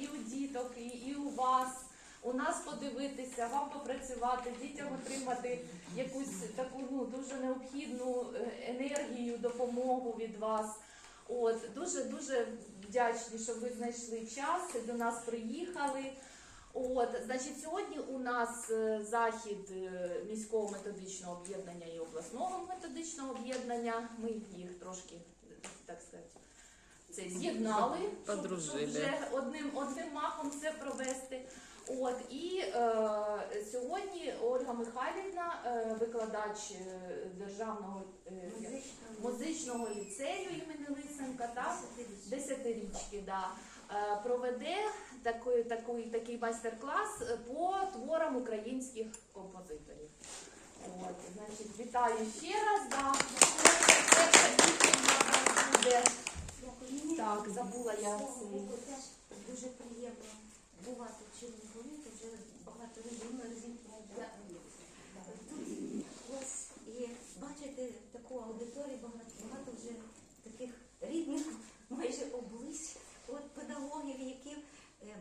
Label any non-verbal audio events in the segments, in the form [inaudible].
І у діток, і, у вас. У нас подивитися, вам попрацювати, дітям отримати якусь таку ну дуже необхідну енергію, допомогу від вас. От дуже дуже вдячні, що ви знайшли час і до нас приїхали. От, значить, сьогодні у нас е, захід е, міського методичного об'єднання і обласного методичного об'єднання. Ми їх трошки, так сказати, це з'єднали, щоб- Подружили. щоб вже одним одним махом це провести. От і е, сьогодні Ольга Михайлівна, е, викладач е, державного е, музичного ліцею імені Лисенка, так? десятирічки, да, е, проведе такий, такий, такий майстер-клас по творам українських композиторів. От, значить, вітаю ще раз. Да. У. Так, забула я. Дуже приємно бувати в Чернігові, вже багато були. Тут ось і бачити таку аудиторію, багато, багато вже таких рідних, майже облись, от педагогів, які е,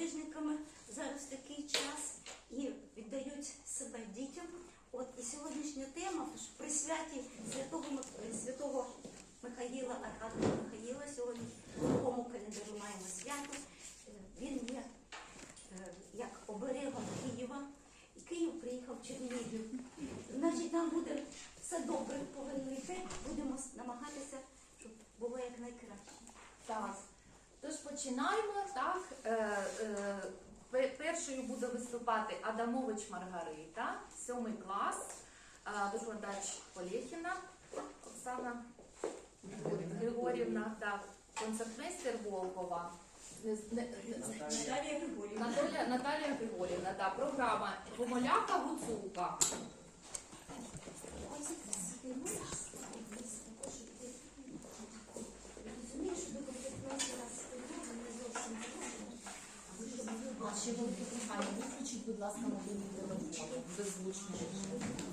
є подвижниками зараз такий час і віддають себе дітям. От і сьогоднішня тема при святі святого святого Михаїла, Архангела Михаїла. Сьогодні в новому календарю маємо свято. Е, Він є е, як оберегом Києва. І Київ приїхав в Чернігів. Значить, нам буде все добре повинно йти. Будемо намагатися, щоб було якнайкраще. Так. Тож починаємо. Так. Е, е, пе- першою буде виступати Адамович Маргарита, сьомий клас, е, викладач Полєхіна Оксана Григорівна, так, концертмейстер Волкова. Наталія Григорівна. Наталя, Наталія Григорівна, так, програма Гомоляка Гуцулка. Ось і ти можеш також ти розумієш, що ви коли перший раз співали, не зовсім зрозуміло. А ще велике прохання, виключіть, будь ласка, мобільний телефон. Беззвучно.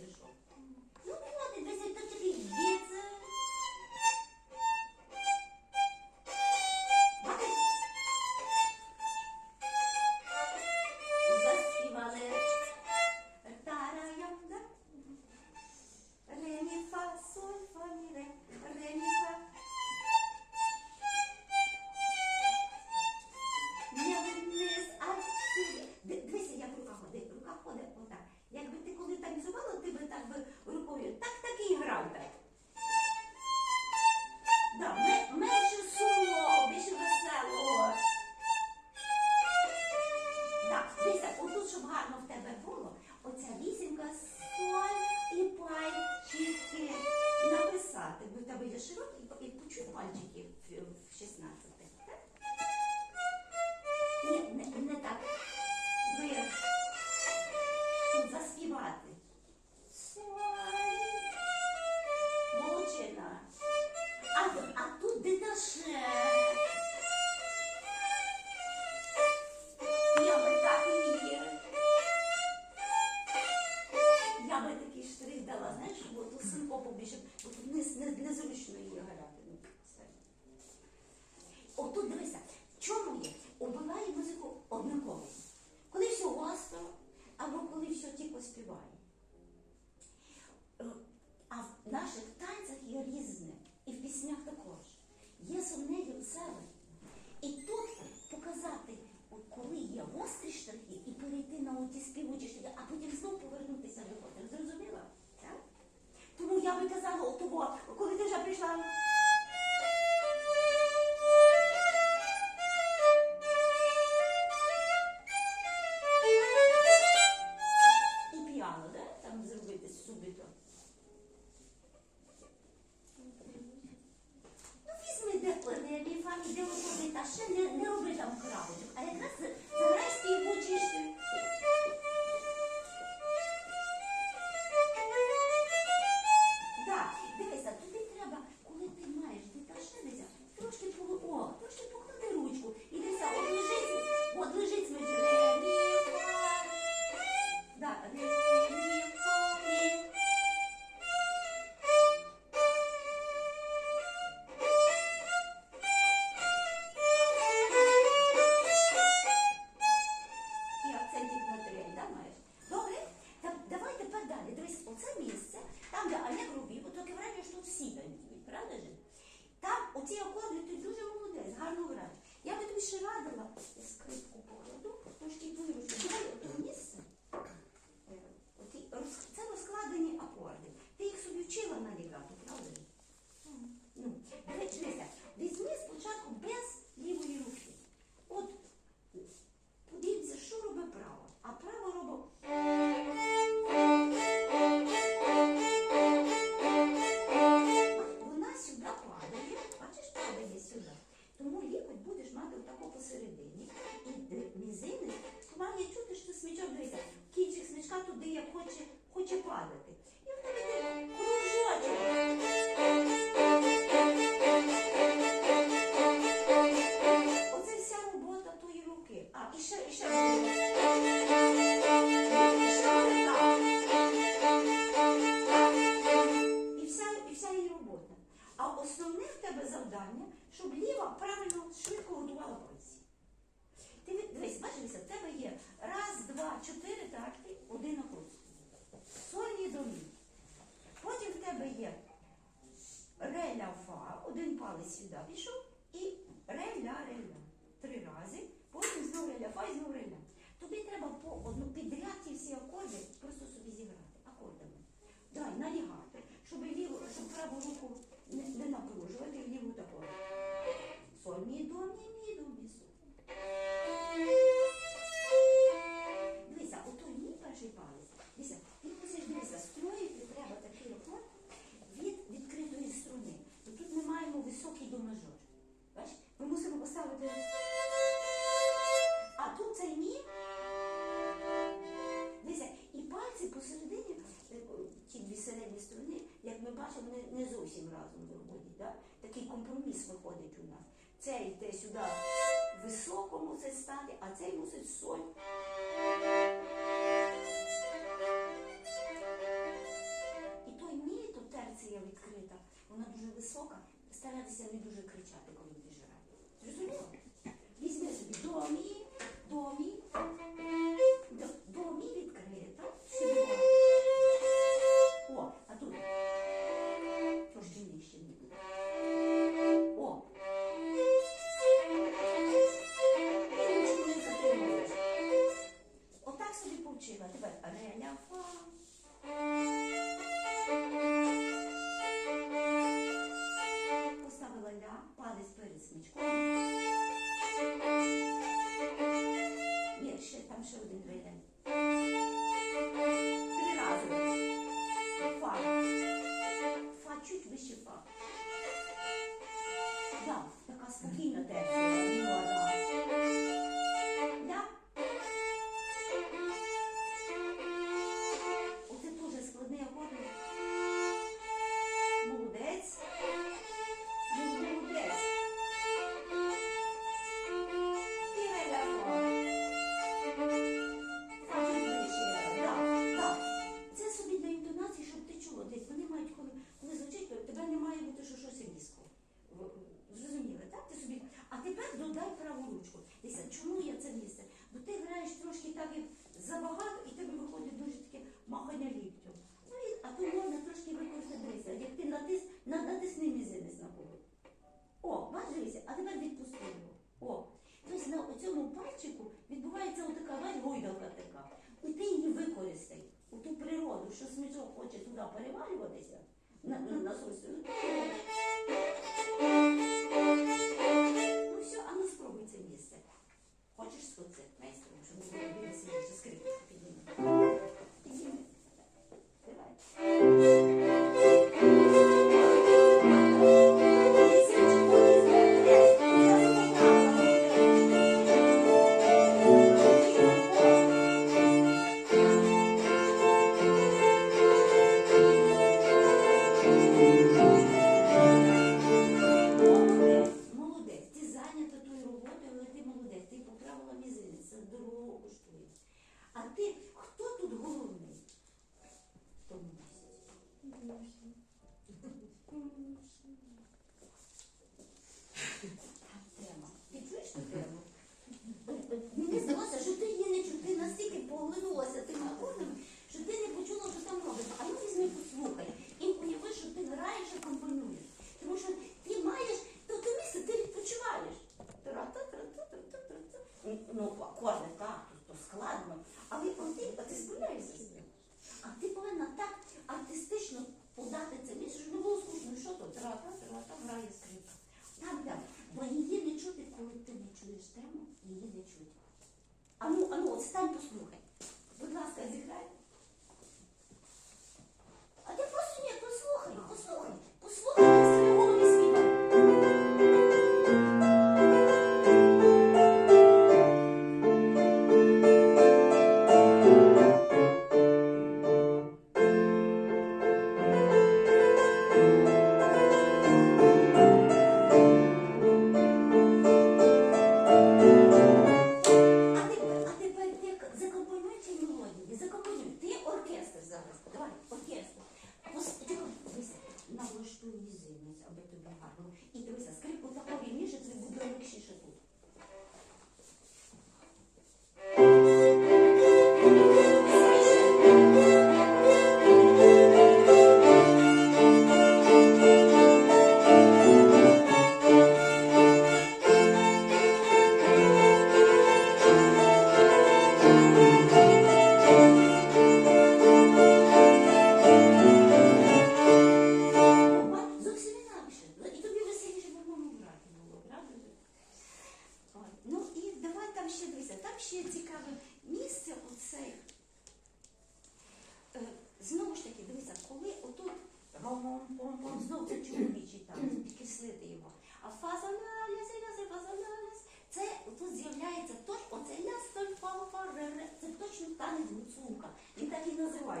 Такий штришок?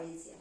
Так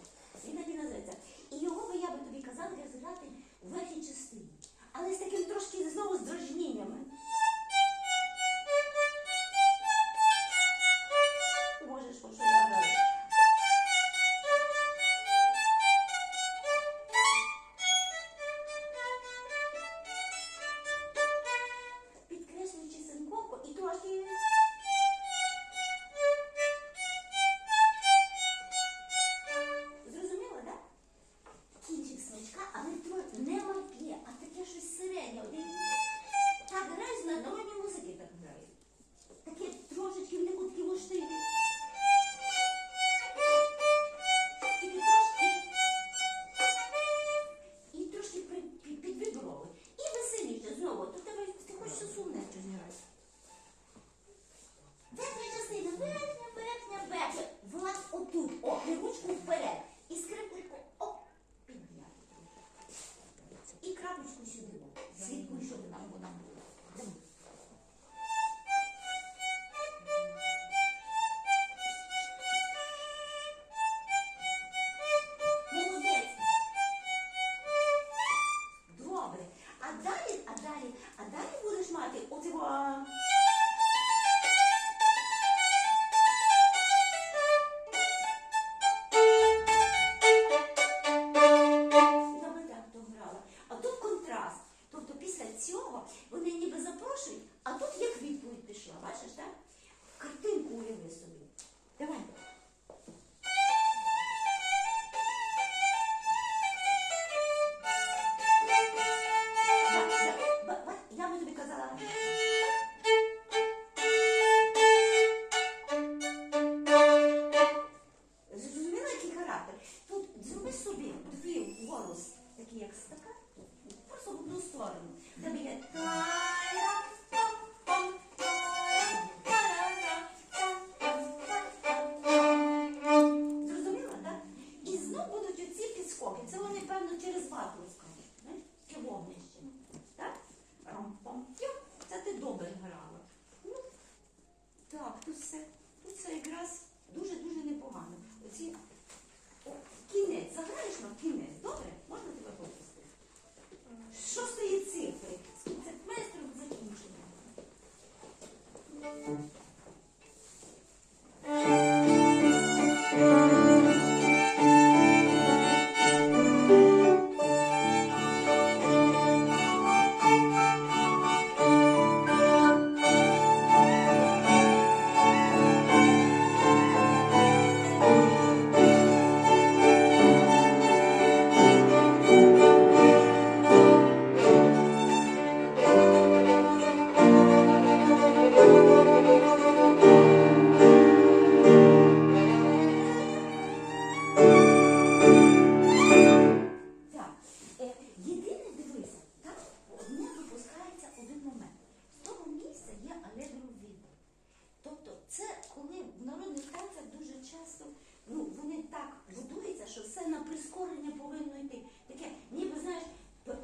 прискорення повинно йти. Таке, ніби знаєш,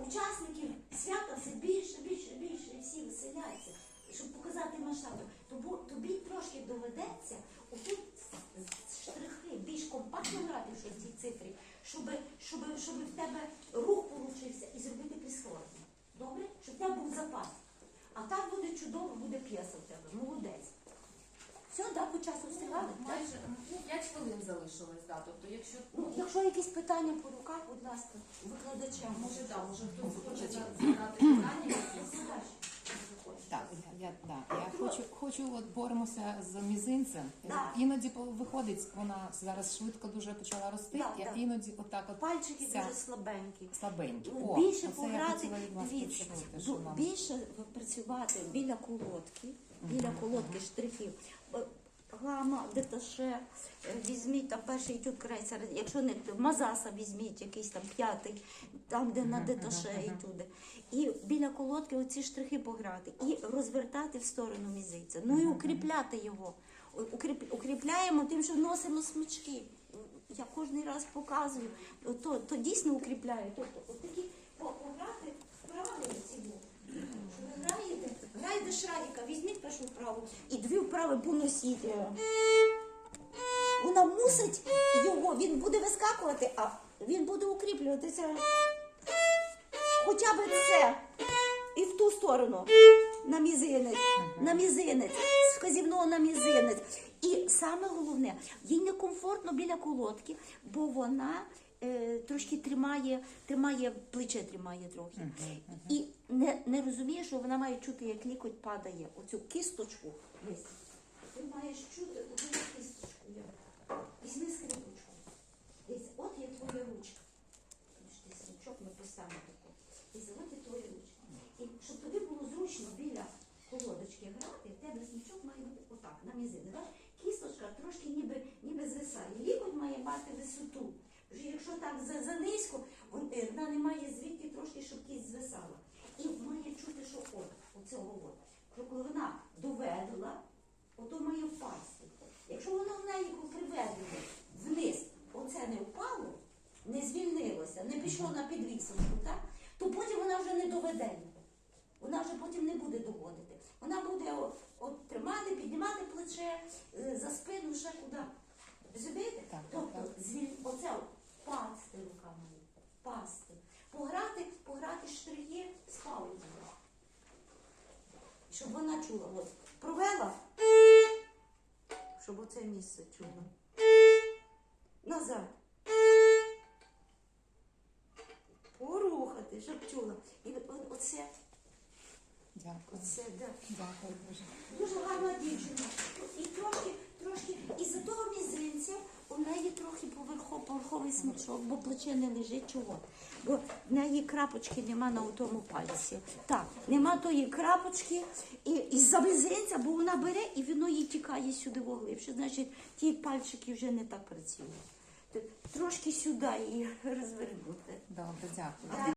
учасників свята все більше, більше, більше, і всі веселяються. Щоб показати масштаби, тобі, трошки доведеться отут штрихи більш компактно грати в цій цифрі, щоб, щоб, щоб в тебе рух получився і зробити прискорення. Добре? Щоб в тебе був запас. А так буде чудово, буде п'єса в тебе. Молодець. Все, так, по часу встигали? Майже ну, 5 хвилин залишилось, да. Тобто, якщо Ну, якщо якісь питання по руках, будь ласка, викладачам. може, да, може хтось хоче задати питання якісь. Так, я, я, да. я хочу, хочу от боремося з мізинцем. Да. Іноді по- виходить, вона зараз швидко дуже почала рости, Да, я да. іноді отак от Пальчики Ця. дуже слабенькі. слабенькі. Ну, О, більше оце я пограти, хотіла від вас дивіться, почути, що бу- нам. більше працювати біля колодки, біля колодки штрихів. Е, Гама, деташе, візьміть там перший етюд крейсер, якщо не мазаса візьміть, якийсь там п'ятий, там, де на деташе етюди. І біля колодки оці штрихи пограти і розвертати в сторону мізиця. Ну і укріпляти його. Укріп, укріпляємо тим, що носимо смички. Я кожен раз показую, то, то дійсно укріпляє. Тобто, от такі по- пограти вправи ці бо. Що ви Грайте шарика, візьміть першу вправу і дві вправи поносіть. Вона мусить його, він буде вискакувати, а він буде укріплюватися. Хоча б це. І в ту сторону. На мізинець, на мізинець, з вказівного на мізинець. І саме головне, їй некомфортно біля колодки, бо вона е, трошки тримає, тримає, плече тримає трохи. І не, не розуміє, що вона має чути, як лікоть падає. Оцю кісточку. Ти маєш чути оцю кісточку. Є. Візьми скрипочку. Десь, от є твоя ручка. Ось ти смічок ми поставимо таку. І заводить твої ручки. І щоб тобі було зручно біля колодочки грати, в тебе смічок має бути отак, на. Бачиш, Кісточка трошки ніби, ніби звисає. Лікоть має мати висоту. Якщо так за, за низько, вон- е, вона не має звідти трошки, щоб кість звисала. І має чути, що от, оцього от. Коли вона доведла, ото має впасти. Якщо воно в неї приведено вниз, оце не впало, не звільнилося, не пішло на підвісочку, так? то потім вона вже не доведе. Вона вже потім не буде доводити. Вона буде о- от, тримати, піднімати плече е, за спину, ще куди. Розумієте? Тобто, звіль... оце от, пасти. Пограти, пограти штрихи з паузою. Щоб вона чула. От, провела, щоб оце місце чула. Назад. Порухати, щоб чула. І оце, Дякую. оце, да. Дякую дуже. Дуже гарна дівчина. І трошки, трошки, із-за того мізинця у неї трохи поверхов, поверховий смачок, бо плече не лежить чого. Бо в неї крапочки нема на тому пальці. Так, нема тої крапочки і, із-за бо вона бере і воно їй тікає сюди воглибше. Значить, ті пальчики вже не так працюють. Трошки сюди її [laughs] розвернути. Добре, дякую.